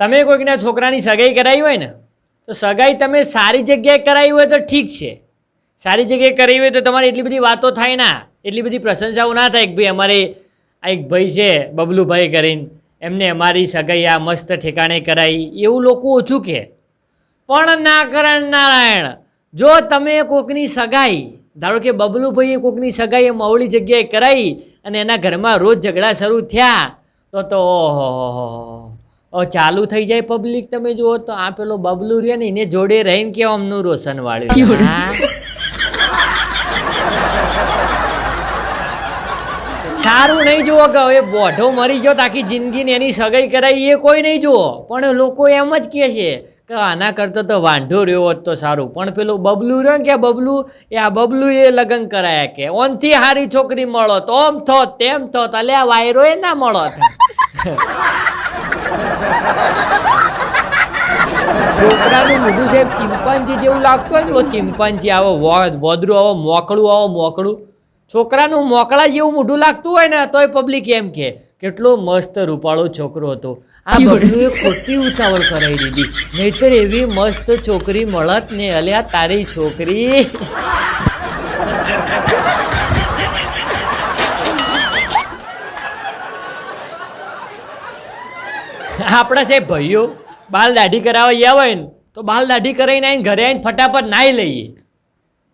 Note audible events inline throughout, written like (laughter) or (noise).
તમે કોઈકના છોકરાની સગાઈ કરાવી હોય ને, તો સગાઈ તમે સારી જગ્યાએ કરાવી હોય તો ઠીક છે. સારી જગ્યાએ કરાવી હોય તો તમારી એટલી બધી વાતો થાય ના, એટલી બધી પ્રશંસાઓ ના થાય કે ભાઈ અમારે આ એક ભાઈ છે, બબલુભાઈ કરીને, એમને અમારી સગાઈ આ મસ્ત ઠેકાણે કરાવી એવું લોકો ઓછું કહે પણ ના કરણ નારાયણ, જો તમે કોકની સગાઈ, ધારો કે બબલુભાઈએ કોકની સગાઈ મવળી જગ્યાએ કરાવી અને એના ઘરમાં રોજ ઝઘડા શરૂ થયા, તો તો ઓહો ચાલુ થઈ જાય પબ્લિક તમે જુઓ તો આ પેલો બબલુ રહ્યો ને એને જોડે રહીને કેવું અમનું રોશન વાળ્યું સારું નહીં જુઓ કે હવે બોઢો મરી ગયો તાકી આખી જિંદગીને એની સગાઈ કરાવી એ કોઈ નહીં જુઓ. પણ લોકો એમ જ કહે છે કે આના કરતાં તો વાંઢો રહ્યો હોત તો સારું. પણ પેલું બબલું રહ્યો કે બબલું એ આ બબલું એ લગ્ન કરાયા કે ઓનથી હારી છોકરી મળો તો ઓમ થોત તેમ થોત અલ્યા આ વાયરો એ ના મળો. છોકરાનું મોઢું સાહેબ ચિંપાંજી જેવું લાગતું હોય ને પેલો ચિંપાંજી આવો વોદરું આવો મોકળું આવો મોકળું. છોકરાનું મોકળા જેવું મોઢું લાગતું હોય ને તોય પબ્લિક એમ કે કેટલો મસ્ત રૂપાળો છોકરો હતો. આ બબલુએ ખોટી ઉતાવળ કરાવી દીધી. નહીતર એવી મસ્ત છોકરી મળત ને અલ્યા તારી છોકરી. આપણા સાહેબ ભાઈઓ, બાલ દાઢી કરાવવા ગયા હોય ને, તો બાલ દાઢી કરાવીને આવીને ઘરે આવીને ફટાફટ નાહી લઈએ.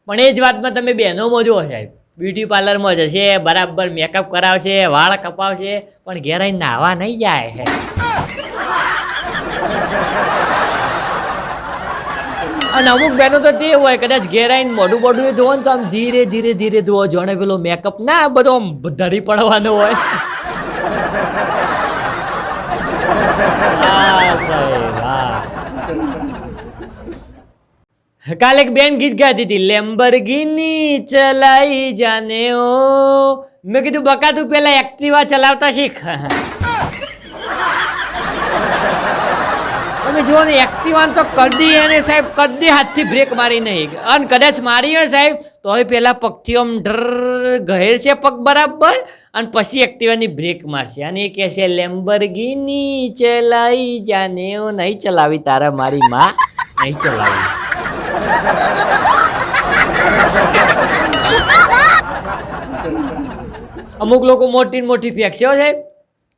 પણ એ જ વાતમાં તમે બહેનોમાં જુઓ સાહેબ બ્યુટી પાર્લરમાં જશે, બરાબર મેકઅપ કરાવશે, વાળ કપાવશે, પણ ઘેર આવીને નાહવા નહીં જાય અને અમુક બહેનો તો તે હોય, કદાચ ઘેર આવીને મોઢું એ ધોવો ને તો આમ ધીરે ધીરે ધીરે ધોવો, જાણે પેલો મેકઅપ ના બધો આમ ધરી પડવાનો હોય. કાલે એક બેન ગીત ગાતી હતી લેમ્બરગીની ચલાઈ જાને ઓ. મેં કીધું, બકા, તું પેલા એક્ટિવા ચલાવતા શીખ. તમે જુઓ ને એક્ટિવા તો કદી એને સાહેબ, કદી હાથથી બ્રેક મારી નહીં. અને કદાચ મારી હોય સાહેબ તો હવે પહેલાં પગથી આમ ઢર ઘેર છે પગ બરાબર અને પછી એક્ટિવાની બ્રેક મારશે. અને એ કહે છે લેમ્બરગીની ચલાવી જાને હું નહીં ચલાવી, તારા મારી માં નહીં ચલાવી. અમુક લોકો મોટી મોટી ફેંકશે હો સાહેબ.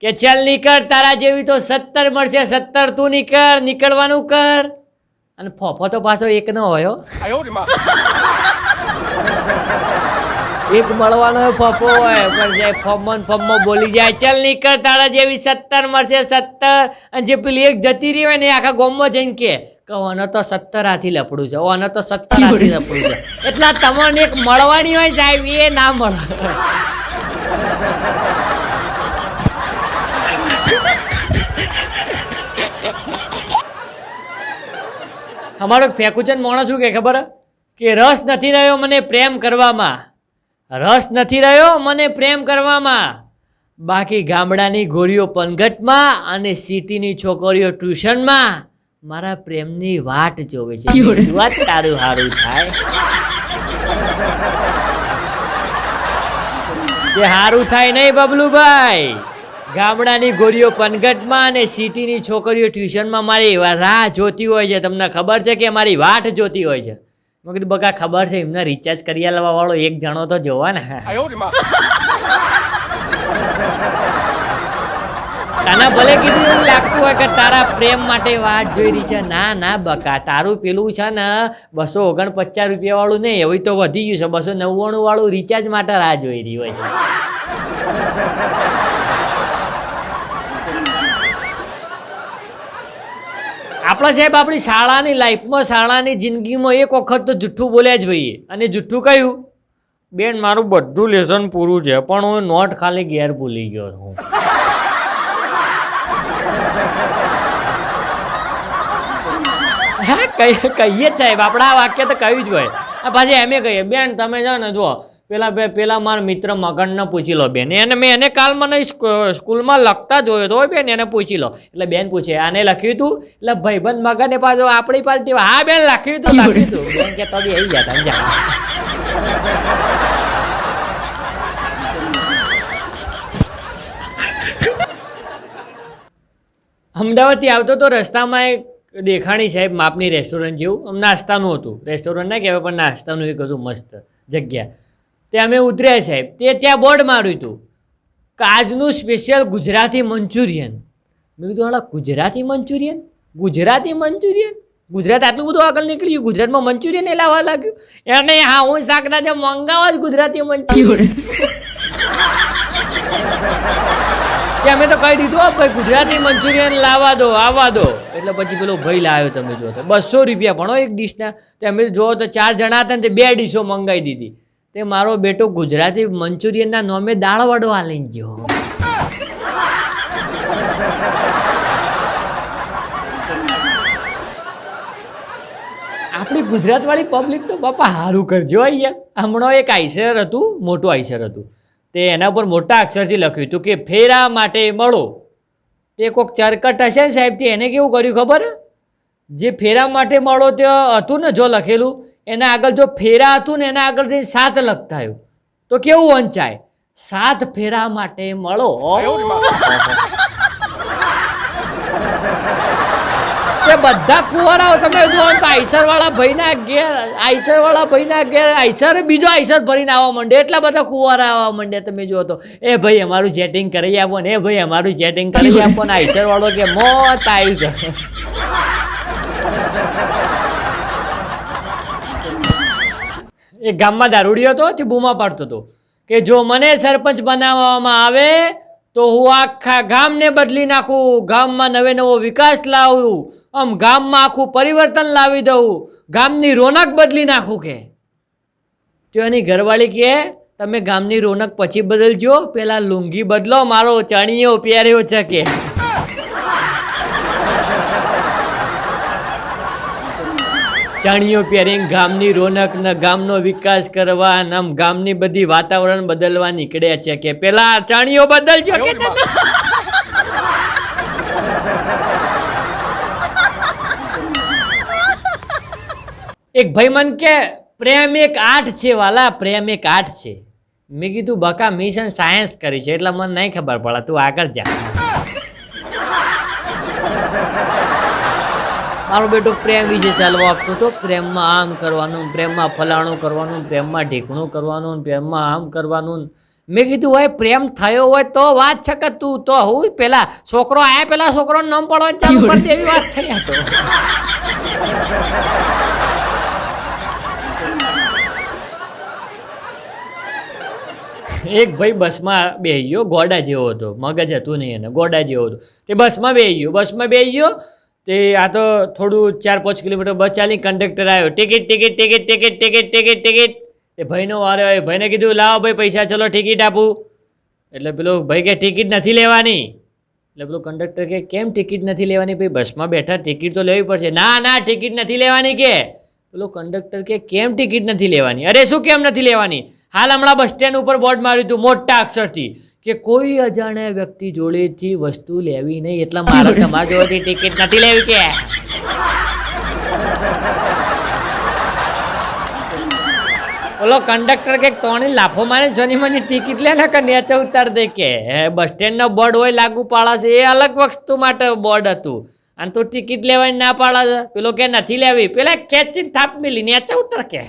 કે ચાલ નીકળ, તારા જેવી તો સત્તર મળશે, સત્તર તું નીકળ, નીકળવાનું કર. અને ફોફો તો પાછો એક ન હોય એક મળવાનો ફફો હોય પણ જે ફોમમાં ને બોલી જાય ચાલ નીકળ તારા જેવી સત્તર મળશે સત્તર. અને જે પેલી એક જતી રહી હોય ને આખા ગામમાં જઈને કે ઓને તો સત્તર હાથી લપડું છે. ઓને તો સત્તર હાથી લપડું છે. એટલા તમને એક મળવાની હોય સાહેબ એ ના મળે. અમારો છે ને માણસ શું કે ખબર? કે રસ નથી રહ્યો મને પ્રેમ કરવામાં. રસ નથી રહ્યો મને પ્રેમ કરવામાં. બાકી ગામડાની ગોળીઓ પનઘટમાં અને સિટીની છોકરીઓ ટ્યુશનમાં. મારા પ્રેમની વાટ જોવે છે. વાત તારું સારું થાય. કે સારું થાય નહીં બબલુભાઈ? ગામડાની ગોળીઓ પનઘટમાં અને સિટીની છોકરીઓ ટ્યુશનમાં મારી રાહ જોતી હોય છે. તમને ખબર છે કે મારી વાટ જોતી હોય છે? મેં કીધું બકા ખબર છે એમને રિચાર્જ કરી લેવા વાળો એક જણો તો જોવા ને. તને ભલે કીધું એવું લાગતું હોય કે તારા પ્રેમ માટે વાત જોઈ રહી છે. ના ના બકા તારું પેલું છે ને બસો ઓગણપચાસ રૂપિયા વાળું નહીં એવું તો વધી ગયું છે. બસો નવ્વાણું વાળું રિચાર્જ માટે રાહ જોઈ રહ્યું હોય છે. આપણા સાહેબ આપણી શાળાની લાઈફમાં, શાળાની જિંદગીમાં એક વખત તો જુઠ્ઠું બોલ્યા જ હોઈએ. અને જુઠ્ઠું કહ્યું? બેન, મારું બધું લેસન પૂરું છે, પણ હું નોટ ખાલી ગેર ભૂલી ગયો છું. હા કહીએ જ સાહેબ, આપણા આ વાક્ય તો કહ્યું જ હોય. પાછી એમ કહીએ, બેન, તમે ને જુઓ પેલા બે પેલા મારા મિત્ર મગનને પૂછી લો બેન. એને મેં એને કાલ મને સ્કૂલમાં લખતા જોયો તો બેન એને પૂછી લો. એટલે બેન પૂછે આને લખ્યું હતું એટલે ભાઈબંધ મગને પાછો આપણી પાર્ટી હા બેન લખ્યું હતું લખ્યું હતું બેન કે તમે આવી ગયા તમે અમદાવાદથી આવતો તો રસ્તામાં એક દેખાણી સાહેબ માપની રેસ્ટોરન્ટ જેવું આમ નાસ્તાનું હતું. રેસ્ટોરન્ટ ના કહેવાય પણ નાસ્તાનું એક હતું મસ્ત જગ્યા. તે અમે ઉતર્યા સાહેબ. તે ત્યાં બોર્ડ માર્યું હતું આજનું સ્પેશિયલ ગુજરાતી મંચુરિયન. મેં કીધું, હાલા, ગુજરાતી મંચુરિયન? ગુજરાતી મંચુરિયન? ગુજરાત આટલું બધું આગળ નીકળી ગયું ગુજરાતમાં મંચુરિયન એ લાવવા લાગ્યું? એને હા, હું શાકના જે મંગાવો જ ગુજરાતી મંચુરિયન. કે અમે તો કહી દીધું ભાઈ, ગુજરાતી મંચુરિયન લાવવા દો, આવવા દો. એટલે પછી પેલો ભાઈ લાવ્યો તમે જો તો. બસો રૂપિયા ભણો એક ડીશના. તો અમે જો તો ચાર જણા હતા ને તે બે ડીશો મંગાવી દીધી. તે મારો બેટો ગુજરાતી મંચુરિયનના નોમે દાળ વડવા લઈ ગયો. આપણી ગુજરાતવાળી પબ્લિક તો બાપા સારું કરજો અહીંયા. હમણાં એક આઈસર હતું, મોટું આઈસર હતું. તે એના પર મોટા અક્ષરથી લખ્યું હતું કે, ફેરા માટે મળો. તે કોઈક ચરકટ હશે ને સાહેબ, તે એને કેવું કર્યું ખબર? જે ફેરા માટે મળો તે હતું ને જો લખેલું એના આગળ જો ફેરા હતું ને એના આગળ જઈને સાત લખતા આવ્યું તો કેવું વંચાય? સાત ફેરા માટે મળો. કે બધા કુંવરાઓ, તમે જોવા તો આઈસર વાળા ભાઈના ઘેર આઈસર વાળા ભાઈના ઘેર, આઈસર, બીજો આઈસર ભરીને આવવા માંડે. એટલા બધા કુવારા આવવા માંડે તમે જુઓ તો. એ ભાઈ અમારું ચેટિંગ કરી આપો ને, એ ભાઈ અમારું ચેટિંગ કરી આપો ને આઈસર વાળો કે મોત આવી છે એક ગામમાં દારૂડિયો હતો તે બૂમા પાડતો હતો? કે જો મને સરપંચ બનાવવામાં આવે, તો હું આખા ગામને બદલી નાખું, ગામમાં નવે નવો વિકાસ લાવું, આમ ગામમાં આખું પરિવર્તન લાવી દઉં, ગામની રોનક બદલી નાખું કે? તો એની ઘરવાળી કહે, તમે ગામની રોનક પછી બદલજો પહેલાં લુંગી બદલો, મારો ચણિયો પહેર્યો છે કે. ચાણીઓ પહેરીને ગામની રોનક ને ગામનો વિકાસ કરવા અને આમ ગામની બધી વાતાવરણ બદલવા નીકળ્યા છે કે પેલા ચણિયો બદલજો કે (laughs) એક ભાઈ મન કે પ્રેમ એક આઠ છે વાલા પ્રેમ એક આઠ છે. મેં કીધું બકા મિશન સાયન્સ કરી છે એટલે મને નહીં ખબર પડે તું આગળ જા. (laughs) મારો બેટો પ્રેમ વિશે ચાલવા આપતો હતો પ્રેમમાં આમ કરવાનું પ્રેમમાં ફલાણું કરવાનું પ્રેમમાં ઢીકણું કરવાનું પ્રેમમાં આમ કરવાનું. મેં કીધું હોય પ્રેમ થયો હોય તો વાત છે કે તું? તો હું પેલા છોકરો આયા પેલા છોકરો નામ પડવા ચાલુ કરી દે એવી વાત થઈ હતો એક ભાઈ બસમાં બેસી ગયો ગોડા જેવો હતો મગજ હતું નહીં એને ગોડા જેવો હતો. તે બસમાં બેસી ગયો બસમાં બેસી ગયો તે આ તો થોડું ચાર પાંચ કિલોમીટર બસ ચાલી કંડક્ટર આવ્યો. Ticket ticket ticket ticket ticket ticket ticket એ ભાઈનો વારો આવ્યો. ભાઈને કીધું, લાવો ભાઈ પૈસા, ચલો ટિકિટ આપું. એટલે પેલો ભાઈ કે ટિકિટ નથી લેવાની. એટલે પેલો કંડક્ટર કે, કેમ ટિકિટ નથી લેવાની ભાઈ? બસમાં બેઠા ટિકિટ તો લેવી પડશે. ના ના ટિકિટ નથી લેવાની કે. પેલો કંડક્ટર કે, કેમ ટિકિટ નથી લેવાની? અરે, શું કેમ નથી લેવાની? હાલ હમણાં બસ સ્ટેન્ડ ઉપર બોર્ડ માર્યું હતું મોટા અક્ષરથી. કે કોઈ અજાણ્યા વ્યક્તિ જોડેથી વસ્તુ લેવી નહીં, એટલે મારે તમારા જોડેથી ટિકિટ નથી લેવી કે. ઓલો કંડક્ટર કે તોણી લાફો મારે જની મને ટિકિટ લે ને કે નેચે ઉતાર દે કે. હે, બસ સ્ટેન્ડનો બોર્ડ હોય, લાગુ પાડા છે, એ અલગ વસ્તુ માટે બોર્ડ હતું. અને તું ટિકિટ લેવાની ના પાડા છે? પેલો કે નથી લેવી. પેલા ખેંચીને થાપ મિલી, નેચે ઉતર કે.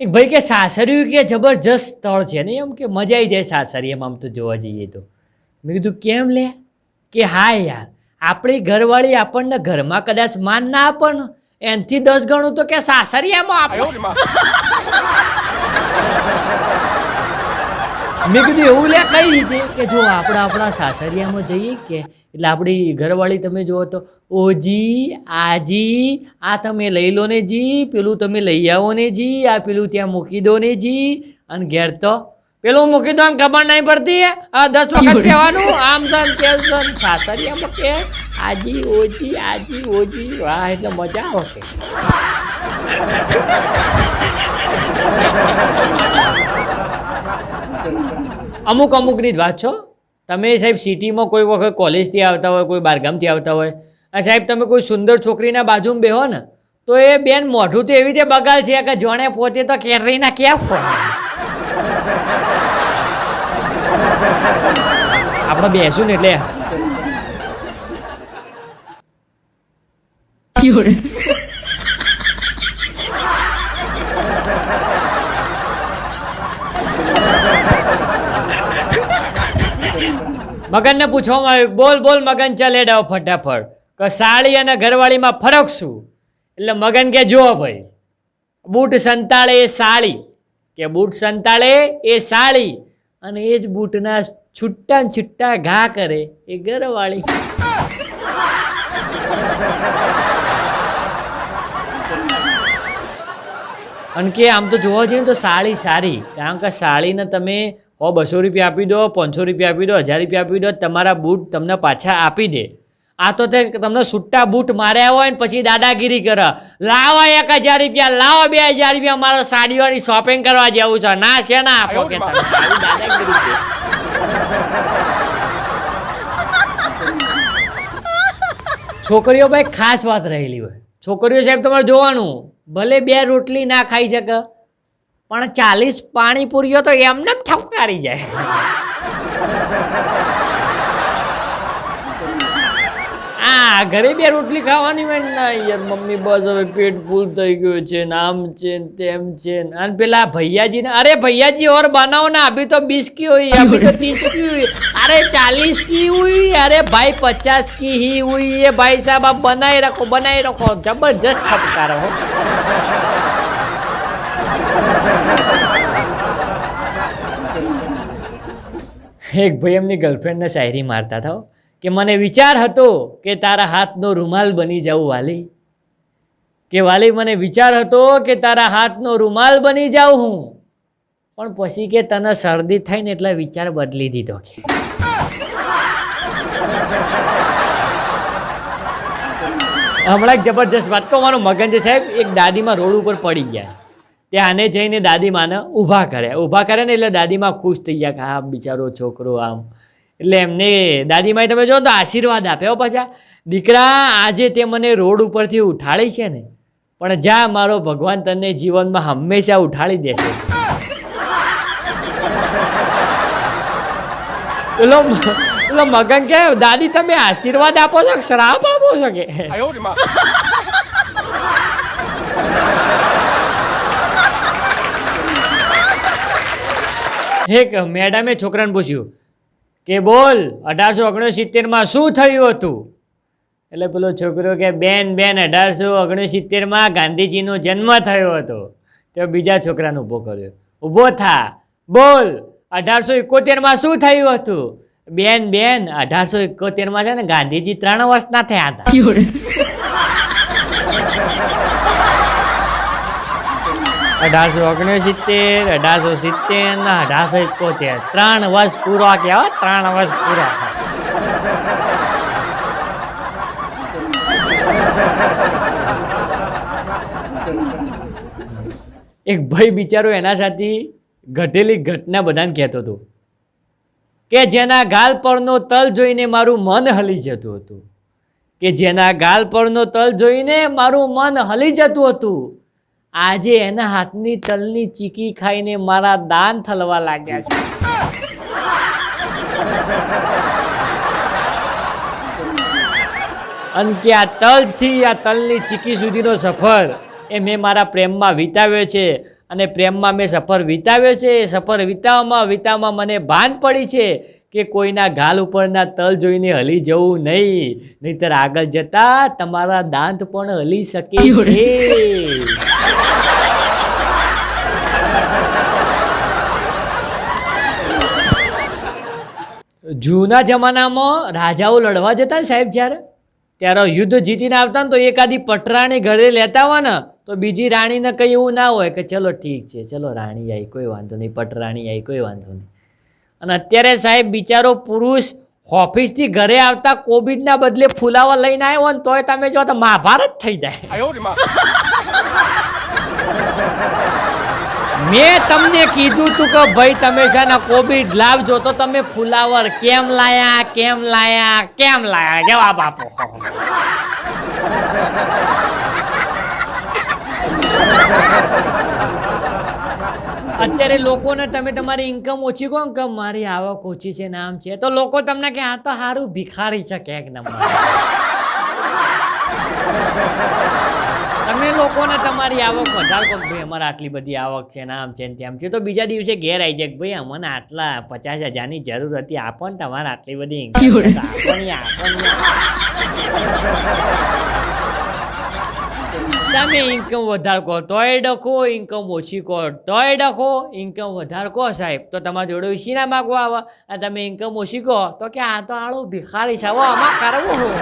એક ભાઈ કે સાસરિયું કે જબરજસ્ત સ્થળ છે ને? એમ કે મજા આવી જાય સાસરી, એમ આમ તો જોવા જઈએ તો. મેં કીધું, કેમ લે? કે, હા યાર, આપણી ઘરવાળી આપણને ઘરમાં કદાચ માન ના આપણ એનથી દસ ગણું તો કે સાસરિયામાં આપણે મેં કીધું એવું લે કઈ રીતે? કે જો આપણે આપણા સાસરિયામાં જઈએ કે એટલે આપણી ઘરવાળી તમે જુઓ તો ઓજી આજી આ તમે લઈ લો ને જી, પેલું તમે લઈ આવો ને જી, આ પેલું ત્યાં મૂકી દો ને જી. અને ઘેર તો પેલું મૂકી દો ખબર નહીં પડતી આ દસ વખત કહેવાનું, આમ સન તેમ સન સાસરિયામાં કે આજી ઓજી આજી ઓજી વાહ, એટલે મજા આવે કે. અમુક અમુકની જ વાત છો. તમે સાહેબ સિટીમાં કોઈ વખત કોલેજથી આવતા હોય, કોઈ બારગામથી આવતા હોય, અને સાહેબ તમે કોઈ સુંદર છોકરીના બાજુમાં બેહો ને, તો એ બેન મોઢું તો એવી રીતે બગાડ છે કે જોણે પોતે તો કેરીના ક્યાં ફોન આપણે બેસું ને એટલે. મગનને પૂછવામાં આવ્યું બોલ બોલ મગન, ચાલે ડાવ ફટાફટ. કે સાળી અને ઘરવાળીમાં ફરક શું? એટલે મગન કે, જુઓ ભાઈ, બૂટ સંતાળે એ સાડી કે બૂટ સંતાળે એ સાડી અને એ જ બૂટના છુટ્ટા છુટ્ટા ઘા કરે એ ઘરવાળી. અને કે, આમ તો જોવા જઈએ તો સાળી સારી. કારણ કે સાળીને તમે હો બસો રૂપિયા આપી દો, પાંચસો રૂપિયા આપી દો, હજાર રૂપિયા આપી દો, તમારા બૂટ તમને પાછા આપી દે. આ તો તે તમને સુટ્ટા બૂટ માર્યા હોય ને પછી દાદાગીરી કરે. લાવો એક હજાર રૂપિયા, લાવો બે હજાર રૂપિયા મારો સાડીઓની શોપિંગ કરવા જેવું છે. ના છે ના, આપો કે છોકરીઓ ભાઈ ખાસ વાત રહેલી હોય. છોકરીઓ સાહેબ, તમારે જોવાનું, ભલે બે રોટલી ના ખાઈ શકે પણ ચાલીસ પાણીપુરીઓ તો એમને ઠપકારી જાય. આ ઘરે બે રોટલી ખાવાની હોય ના યાર, મમ્મી, બસ હવે પેટ ફૂલ થઈ ગયું છે, નામ છે ને, તેમ છે ને. અને પેલા ભૈયાજી ને અરે ભૈયાજી, ઓર બનાવો ને અભી તો બીસ કી હોય અભી તો ત્રીસ કી હોય અરે ચાલીસ કી હોય અરે ભાઈ પચાસ કી હી હોય એ ભાઈ સાહેબ, આપ બનાવી રાખો બનાવી રાખો. જબરજસ્ત ઠપકારો એક ભાઈ એમની ગર્લફ્રેન્ડને શાયરી મારતા હતા કે મને વિચાર હતો કે તારા હાથનો રૂમાલ બની જાઉં વાલી. કે વાલી, મને વિચાર હતો કે તારા હાથનો રૂમાલ બની જાઉં હું. પણ પછી કે તને શરદી થાય ને એટલે વિચાર બદલી દીધો કે. હમણાં જબરજસ્ત વાત કહું, મારું મગન છે સાહેબ, એક દાદીમાં રોડ ઉપર પડી ગયા ત્યાં આને જઈને દાદીમાને ઊભા કર્યા ઊભા કરે ને એટલે દાદીમાં ખુશ થઈ ગયા કે હા બિચારો છોકરો આમ. એટલે એમને દાદીમાએ તમે જો તો આશીર્વાદ આપ્યો પાછા. દીકરા, આજે તે મને રોડ ઉપરથી ઉઠાડી છે ને, પણ જા, મારો ભગવાન તને જીવનમાં હંમેશા ઉઠાડી દેશે. પેલો પેલો મગન કે દાદી, તમે આશીર્વાદ આપો છો શ્રાપ આપો છો કે? એક મેડમે છોકરાને પૂછ્યું કે બોલ, અઢારસો ઓગણસિત્તેરમાં શું થયું હતું? એટલે પેલો છોકરો કે, બેન બેન, અઢારસો ઓગણસિત્તેરમાં ગાંધીજીનો જન્મ થયો હતો. તો બીજા છોકરાને ઊભો કર્યો. ઊભો થા. બોલ, અઢારસો એકોતેરમાં શું થયું હતું? બેન બેન, અઢારસો એકોતેરમાં છે ને ગાંધીજી ત્રણ વર્ષના થયા હતા. અઢારસો ઓગણસિત્તેર, અઢારસો સિત્તેર ને અઢારસો એકોતેર. ત્રણ વર્ષ પૂરા કહેવાય ત્રણ વર્ષ પૂરા. એક ભાઈ બિચારો એના સાથે ઘટેલી ઘટના બધાને કહેતો હતો. કે જેના ગાલ પરનો તલ જોઈને મારું મન હલી જતું હતું. કે જેના ગાલ પરનો તલ જોઈને મારું મન હલી જતું હતું. આજે એના હાથની તલની ચીકી ખાઈને મારા દાન થલવા લાગ્યા છે. અને કે આ તલથી આ તલની ચીકી સુધીનો સફર એ મેં મારા પ્રેમમાં વિતાવ્યો છે. અને પ્રેમમાં મેં સફર વિતાવ્યો છે. એ સફર વિતાવવામાં વિતાવવામાં મને ભાન પડી છે કે કોઈના ગાલ ઉપરના તલ જોઈને હલી જવું નહીં. નહીતર આગળ જતા તમારા દાંત પણ હલી શકે છે. જૂના જમાનામાં રાજાઓ લડવા જતા ને સાહેબ જ્યારે? ત્યારે યુદ્ધ જીતીને આવતા ને તો એકાદી પટરાણી ઘરે લેતા હોય ને, તો બીજી રાણીને કંઈ એવું ના હોય કે ચલો ઠીક છે, ચલો રાણી આવી કોઈ વાંધો નહીં, પટરાણી આવી કોઈ વાંધો નહીં. અને અત્યારે સાહેબ બિચારો પુરુષ ઓફિસથી ઘરે આવતા કોવિડના બદલે ફુલાવા લઈને આવ્યો ને, તોય તમે જો તો મહાભારત થઈ જાય. મેં તમને કીધું તું કે ભાઈ તમે છે ને કોબીજ લાવજો, તો તમે ફુલાવર કેમ લાયા કેમ લાયા કેમ લાયા? જવાબ આપો. અત્યારે લોકોને તમે તમારી ઇન્કમ ઓછી કહો કે મારી આવક ઓછી છે નામ છે, તો લોકો તમને કે આ તો સારું ભિખારી છે. એક નંબર. તમે લોકોને તમારી આવક વધારે કહો ભાઈ અમારે આટલી બધી આવક છે ને આમ છે ને તેમ છે. તો બીજા દિવસે ઘેર આવી જાય ભાઈ અમને આટલા પચાસ હજારની જરૂર હતી. આપો ને તમારે આટલી બધી તમે ઇન્કમ વધારે કહો તોય ડખો ઇન્કમ ઓછી કહો તોય ડખો ઇન્કમ વધારે કહો સાહેબ. તો તમારા જોડે ઉછી ના માગવા આવે. અને તમે ઇન્કમ ઓછી કહો તો કે આ તો આળું ભિખારી છે. આમાં કરવું?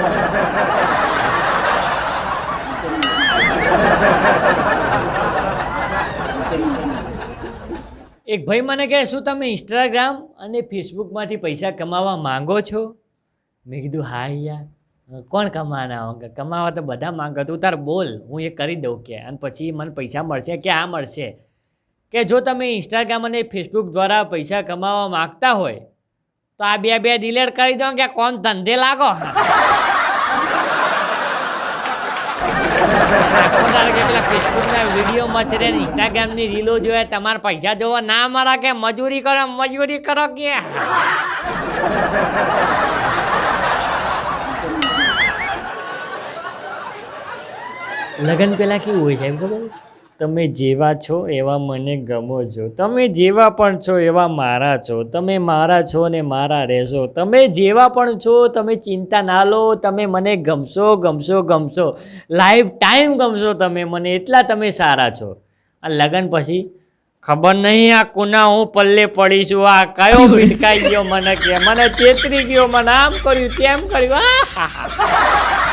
એક ભાઈ મને કહે, શું તમે ઇન્સ્ટાગ્રામ અને ફેસબુકમાંથી પૈસા કમાવા માંગો છો? મેં કીધું, હા યાર. કોણ કમાવાના માંગે કમાવા તો બધા માંગે તું તાર બોલ, હું એ કરી દઉં કે. અને પછી મને પૈસા મળશે કે આ મળશે? કે જો તમે ઇન્સ્ટાગ્રામ અને ફેસબુક દ્વારા પૈસા કમાવા માંગતા હોય, તો આ બે બે ડિલેટ કરી દો કે કોણ ધંધે લાગો આખો દાડો કે પેલા ફેસબુકના વિડીયોમાં છે ને, ઇન્સ્ટાગ્રામની રીલો જોઈએ તમારા પૈસા જોવા ના મારા કે મજૂરી કરો મજૂરી કરો કે? લગ્ન પેલા કેવું હોય છે, એમ ખબર? તમે જેવા છો એવા મને ગમો છો. તમે જેવા પણ છો એવા મારા છો. તમે મારા છો ને મારા રહેશો. તમે જેવા પણ છો, તમે ચિંતા ના લો. તમે મને ગમશો ગમશો ગમશો. લાઈફ ટાઈમ ગમશો તમે મને, એટલા તમે સારા છો. આ લગ્ન પછી ખબર નહીં આ કોના હું પલ્લે પડીશું આ કયો ભીડકાઈ ગયો મને કે, મને ચેતરી ગયો, મને આમ કર્યું, તેમ કર્યું. આ હા હા.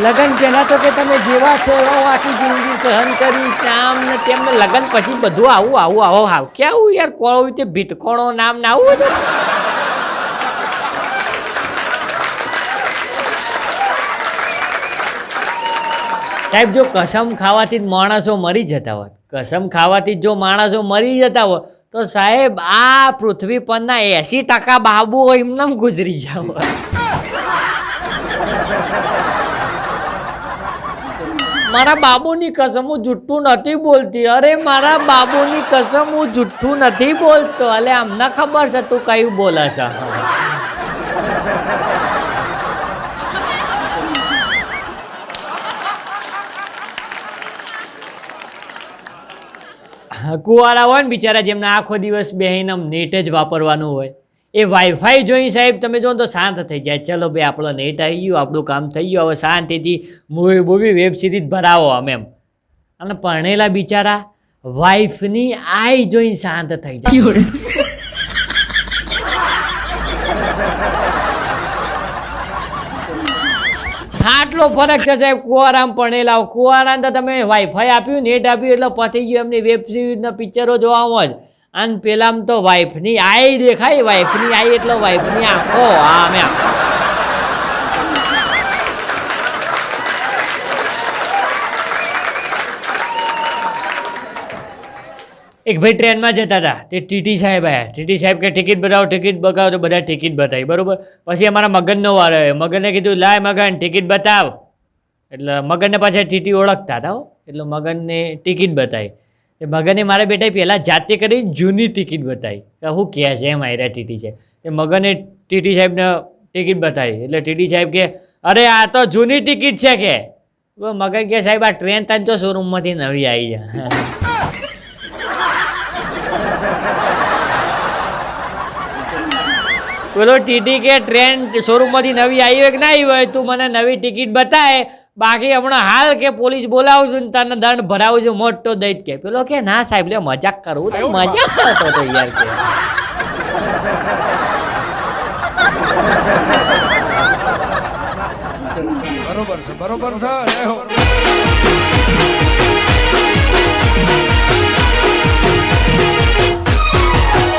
લગ્ન પહેલાં તો કે તમે જેવા છો એવા આખી જિંદગી સહન કરીશ ને આમ ને તેમ લગ્ન પછી બધું આવું આવું, આવો, આવું. કેવું યાર? કોણ તે ભીટકોણો નામ ને આવું બધું? સાહેબ, જો કસમ ખાવાથી જ માણસો મરી જતા હોત, કસમ ખાવાથી જ જો માણસો મરી જતા હોત, તો સાહેબ, આ પૃથ્વી પરના એસી ટકા બાબુઓ એમને એમ ગુજરી જાવ મારા બાબુની કસમ હું જુઠ્ઠું નથી બોલતી. અરે મારા બાબુની કસમ હું જુઠ્ઠું નથી બોલતો. એટલે અમને ખબર છે તું કયું બોલે છે. કુવાળા હોય ને બિચારા જેમને આખો દિવસ બેહીને નેટ જ વાપરવાનું હોય. એ વાઈફાઈ જોઈ સાહેબ, તમે જો તો શાંત થઈ જાય. ચલો ભાઈ, આપણો નેટ આવી ગયું, આપણું કામ થઈ ગયું. હવે શાંતિથી મૂવી મૂવી વેબ સિરીઝ ભરાવો આમ એમ. અને પરણેલા બિચારા વાઈફની આઈ જોઈને શાંત થઈ જાય. આટલો ફરક છે સાહેબ, કુવારામ ભણેલા કુવારામ તો તમે વાઈફાઈ આપ્યું નેટ આપ્યું, એટલે પતી ગયું. એમની વેબ સિરીઝના પિક્ચરો જોવામાં જ. અને પેલામ તો વાઈફની આઈ દેખાય, વાઈફની આઈ એટલે વાઈફની આંખો, હા એમ એક ભાઈ ટ્રેનમાં જતા હતા, તે ટીટી સાહેબ આવ્યા ટીટી સાહેબ કે, ટિકિટ બતાવો ટિકિટ બતાવો. તો બધા ટિકિટ બતાવી, બરાબર? પછી અમારા મગનનો વાર આવ્યો. મગને કીધું, લાય મગન, ટિકિટ બતાવ. એટલે મગનને પાછા ટીટી ઓળખતા હતા એટલે મગનને ટિકિટ બતાવી. એ મગને મારા બેટાએ પહેલાં જાતે કરી જૂની ટિકિટ બતાવી. કે હું કહે છે એમ આયરા ટીટી છે એ મગને ટીટી સાહેબને ટિકિટ બતાવી. એટલે ટીટી સાહેબ કે, અરે, આ તો જૂની ટિકિટ છે કે. મગન કે, સાહેબ, આ ટ્રેન તાંચો શોરૂમમાંથી નવી આવી છે. (laughs) પેલો ટીટી કે, ટ્રેન શોરૂમમાંથી નવી આવી હોય કે ના આવી હોય? તું મને નવી ટિકિટ બતાય. બાકી હમણાં હાલ કે પોલીસ બોલાવજો ને તને દંડ ભરાવજો મોટો દઈ કે. પેલો કે ના સાહેબ લે મજાક કરવું તો મજાક કરતો હતો યાર કે. બરોબર છે બરોબર છે